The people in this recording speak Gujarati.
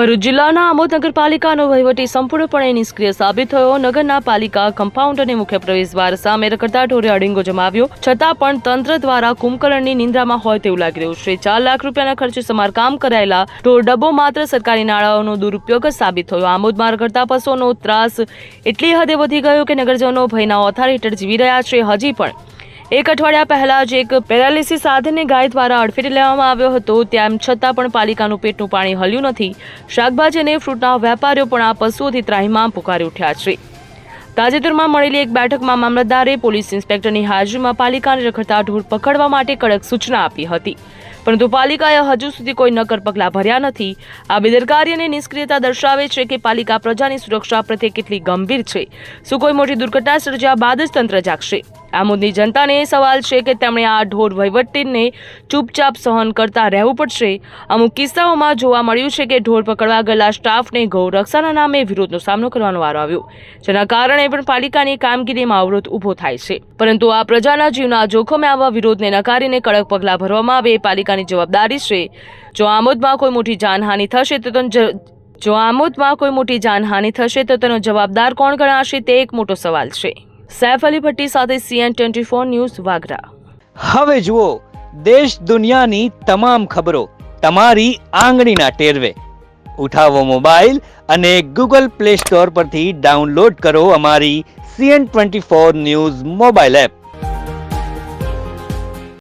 ભરૂચ જિલ્લાના આમોદ નગરપાલિકાનો વહીવટી સંપૂર્ણપણે નિષ્ક્રિય સાબિત થયો. નગરના પાલિકા કમ્પાઉન્ડ અને મુખ્ય પ્રવેશદ્વાર સામે રખડતા ઢોરે અડીંગો જમાવ્યો. છતાં પણ તંત્ર દ્વારા કુંભકર્ણની નિંદ્રામાં હોય તેવું લાગી રહ્યું છે. ચાર લાખ રૂપિયાના ખર્ચે સમારકામ કરાયેલા ઢોર ડબ્બો માત્ર સરકારી નાણાંનો દુરુપયોગ જ સાબિત થયો. આમોદમાં રખડતા પશુઓનો ત્રાસ એટલી હદે વધી ગયો કે નગરજનો ભયના ઓથાર હેઠળ જીવી રહ્યા છે. હજી પણ એક અઠવાડિયા પહેલા જ એક પેરાલિસિસ સાધને ગાય દ્વારા અડફેટે લેવામાં આવ્યો હતો. તેમ છતાં પણ પાલિકાનું પેટનું પાણી હલ્યું નથી. શાકભાજી અને ફ્રૂટના વેપારીઓ પણ આ પશુઓથી ત્રાહીમામ પુકારી ઉઠ્યા છે. તાજેતરમાં મળેલી એક બેઠકમાં મામલતદારે પોલીસ ઇન્સ્પેક્ટરની હાજરીમાં પાલિકાને રખડતા ઢોર પકડવા માટે કડક સૂચના આપી હતી. પરંતુ પાલિકાએ હજુ સુધી કોઈ નકર પગલાં ભર્યા નથી. આ બેદરકારી અને નિષ્ક્રિયતા દર્શાવે છે કે પાલિકા પ્રજાની સુરક્ષા પ્રત્યે કેટલી ગંભીર છે. શું કોઈ મોટી દુર્ઘટના સર્જ્યા બાદ જ તંત્ર જાગશે? આમોદની જનતાને એ સવાલ છે કે તેમણે આ ઢોર વહીવટીને ચૂપચાપ સહન કરતા રહેવું પડશે. અમુક કિસ્સાઓમાં જોવા મળ્યું છે કે ઢોર પકડવા ગયેલા સ્ટાફને ગૌરક્ષાના નામે વિરોધનો સામનો કરવાનો વારો આવ્યો, જેના કારણે પણ પાલિકાની કામગીરીમાં અવરોધ ઊભો થાય છે. પરંતુ આ પ્રજાના જીવના જોખમે આવા વિરોધને નકારીને કડક પગલાં ભરવામાં આવે એ પાલિકાની જવાબદારી છે. જો આમોદમાં કોઈ મોટી જાનહાનિ થશે તો જો આમોદમાં કોઈ મોટી જાનહાનિ થશે તો તેનો જવાબદાર કોણ ગણાશે તે એક મોટો સવાલ છે. સૈફ અલી ભટ્ટી સાથે CN twenty four news Vagra. હવે જુઓ, દેશ દુનિયાની તમામ ખબરો તમારી આંગળીના ટેરવે. ઉઠાવો મોબાઈલ અને ગૂગલ પ્લે સ્ટોર પરથી ડાઉનલોડ કરો અમારી CN twenty four news mobile app.